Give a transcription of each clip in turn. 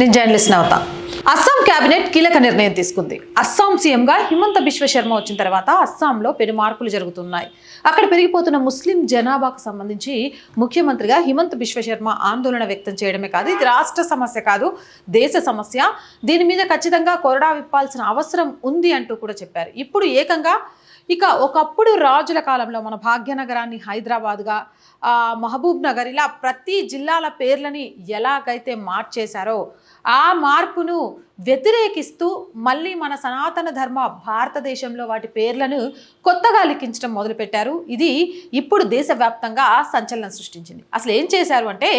నేను జర్నలిస్ట్ అవుతా. అస్సాం కేబినెట్ కీలక నిర్ణయం తీసుకుంది. అస్సాం సీఎంగా హిమంత బిశ్వ శర్మ వచ్చిన తర్వాత అస్సాంలో పెను మార్పులు జరుగుతున్నాయి. అక్కడ పెరిగిపోతున్న ముస్లిం జనాభాకు సంబంధించి ముఖ్యమంత్రిగా హిమంత బిశ్వ శర్మ ఆందోళన వ్యక్తం చేయడమే కాదు ఇది రాష్ట్ర సమస్య కాదు దేశ సమస్య. దీని మీద ఖచ్చితంగా కొరడా విప్పాల్సిన అవసరం ఉంది అంటూ కూడా చెప్పారు. ఇప్పుడు ఏకంగా ఇక ఒకప్పుడు రాజుల కాలంలో మన భాగ్యనగరాన్ని హైదరాబాద్గా మహబూబ్ నగర్ ఇలా ప్రతి జిల్లాల పేర్లని ఎలాగైతే మార్చేశారో ఆ మార్పును వ్యతిరేకిస్తూ మళ్ళీ మన సనాతన ధర్మ భారతదేశంలో వాటి పేర్లను కొత్తగా లిఖించడం మొదలుపెట్టారు. ఇది ఇప్పుడు దేశవ్యాప్తంగా సంచలనం సృష్టించింది. అసలు ఏం చేశారు అంటే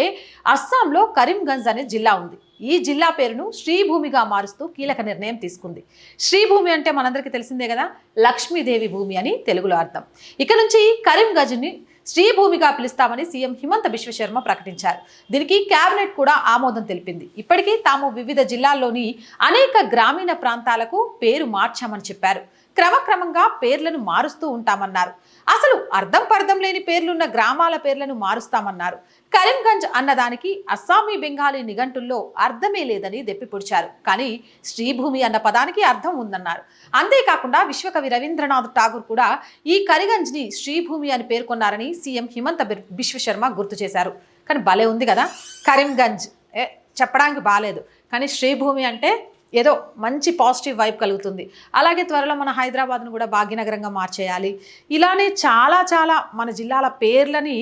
అస్సాంలో కరీంగంజ్ అనే జిల్లా ఉంది. ఈ జిల్లా పేరును శ్రీభూమిగా మారుస్తూ కీలక నిర్ణయం తీసుకుంది. శ్రీభూమి అంటే మనందరికీ తెలిసిందే కదా లక్ష్మీదేవి భూమి అని తెలుగులో అర్థం. ఇక నుంచి కరీంగంజ్ని శ్రీభూమిగా పిలుస్తామని సీఎం హిమంత బిశ్వ శర్మ ప్రకటించారు. దీనికి కేబినెట్ కూడా ఆమోదం తెలిపింది. ఇప్పటికీ తాము వివిధ జిల్లాల్లోని అనేక గ్రామీణ ప్రాంతాలకు పేరు మార్చామని చెప్పారు. క్రమక్రమంగా పేర్లను మారుస్తూ ఉంటామన్నారు. అసలు అర్థం పర్థం లేని పేర్లున్న గ్రామాల పేర్లను మారుస్తామన్నారు. కరీంగంజ్ అన్నదానికి అస్సామీ బెంగాలీ నిఘంటుల్లో అర్థమే లేదని దెప్పిపొడిచారు. కానీ శ్రీభూమి అన్న పదానికి అర్థం ఉందన్నారు. అంతేకాకుండా విశ్వకవి రవీంద్రనాథ్ ఠాగూర్ కూడా ఈ కరిగంజ్ని శ్రీభూమి అని పేర్కొన్నారని సీఎం హిమంత విశ్వశర్మ గుర్తు చేశారు. కానీ భలే ఉంది కదా. కరీంగంజ్ ఏ చెప్పడానికి బాగాలేదు కానీ శ్రీభూమి అంటే ఏదో మంచి పాజిటివ్ వైబ్ కలుగుతుంది. అలాగే త్వరలో మన హైదరాబాద్ను కూడా భాగ్యనగరంగా మార్చేయాలి. ఇలానే చాలా చాలా మన జిల్లాల పేర్లని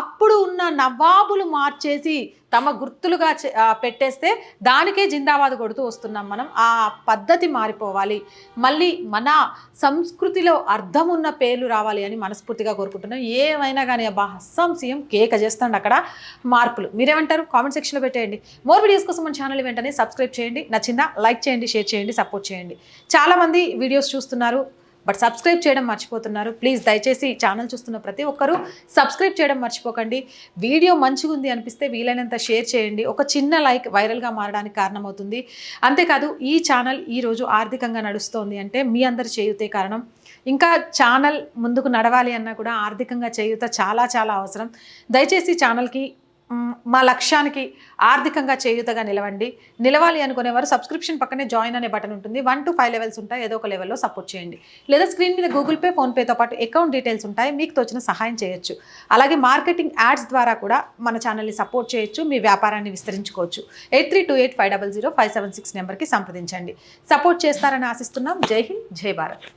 అప్పుడు ఉన్న నవాబులు మార్చేసి తమ గుర్తులుగా పెట్టేస్తే దానికే జిందాబాద్ కొడుతూ వస్తున్నాం మనం. ఆ పద్ధతి మారిపోవాలి. మళ్ళీ మన సంస్కృతిలో అర్థం ఉన్న పేర్లు రావాలి అని మనస్ఫూర్తిగా కోరుకుంటున్నాం. ఏమైనా కానీ అబ్బా అస్సాం సీఎం కేక చేస్తాండి అక్కడ మార్పులు. మీరేమంటారు? కామెంట్ సెక్షన్లో పెట్టేయండి. మోర్ వీడియోస్ కోసం మన ఛానల్ వెంటనే సబ్స్క్రైబ్ చేయండి. నచ్చిందా? లైక్ చేయండి షేర్ చేయండి సపోర్ట్ చేయండి. చాలామంది వీడియోస్ చూస్తున్నారు. బట్ సబ్స్క్రైబ్ చేయడం మర్చిపోతున్నారు. ప్లీజ్ దయచేసి ఛానల్ చూస్తున్న ప్రతి ఒక్కరూ సబ్స్క్రైబ్ చేయడం మర్చిపోకండి. వీడియో మంచిగా ఉంది అనిపిస్తే వీలైనంత షేర్ చేయండి. ఒక చిన్న లైక్ వైరల్గా మారడానికి కారణమవుతుంది. అంతేకాదు ఈ ఛానల్ ఈరోజు ఆర్థికంగా నడుస్తోంది అంటే మీ అందరు చేయుతే కారణం. ఇంకా ఛానల్ ముందుకు నడవాలి అన్నా కూడా ఆర్థికంగా చేయుత చాలా చాలా అవసరం. దయచేసి ఛానల్కి మా లక్ష్యానికి ఆర్థికంగా చేయుతగా నిలవండి. నిలవాలి అనుకునేవారు సబ్స్క్రిప్షన్ పక్కనే జాయిన్ అనే బటన్ ఉంటుంది. వన్ టు ఫైవ్ లెవెల్స్ ఉంటాయి. ఏదో ఒక లెవెల్లో సపోర్ట్ చేయండి. లేదా స్క్రీన్ మీద గూగుల్ పే ఫోన్పేతో పాటు అకౌంట్ డీటెయిల్స్ ఉంటాయి. మీకు తోచిన సహాయం చేయొచ్చు. అలాగే మార్కెటింగ్ యాడ్స్ ద్వారా కూడా మన ఛానల్ని సపోర్ట్ చేయొచ్చు. మీ వ్యాపారాన్ని విస్తరించుకోవచ్చు. Eight three two eight five double zero five seven six నెంబర్కి సంప్రదించండి. సపోర్ట్ చేస్తారని ఆశిస్తున్నాం. జై హింద్ జై భారత్.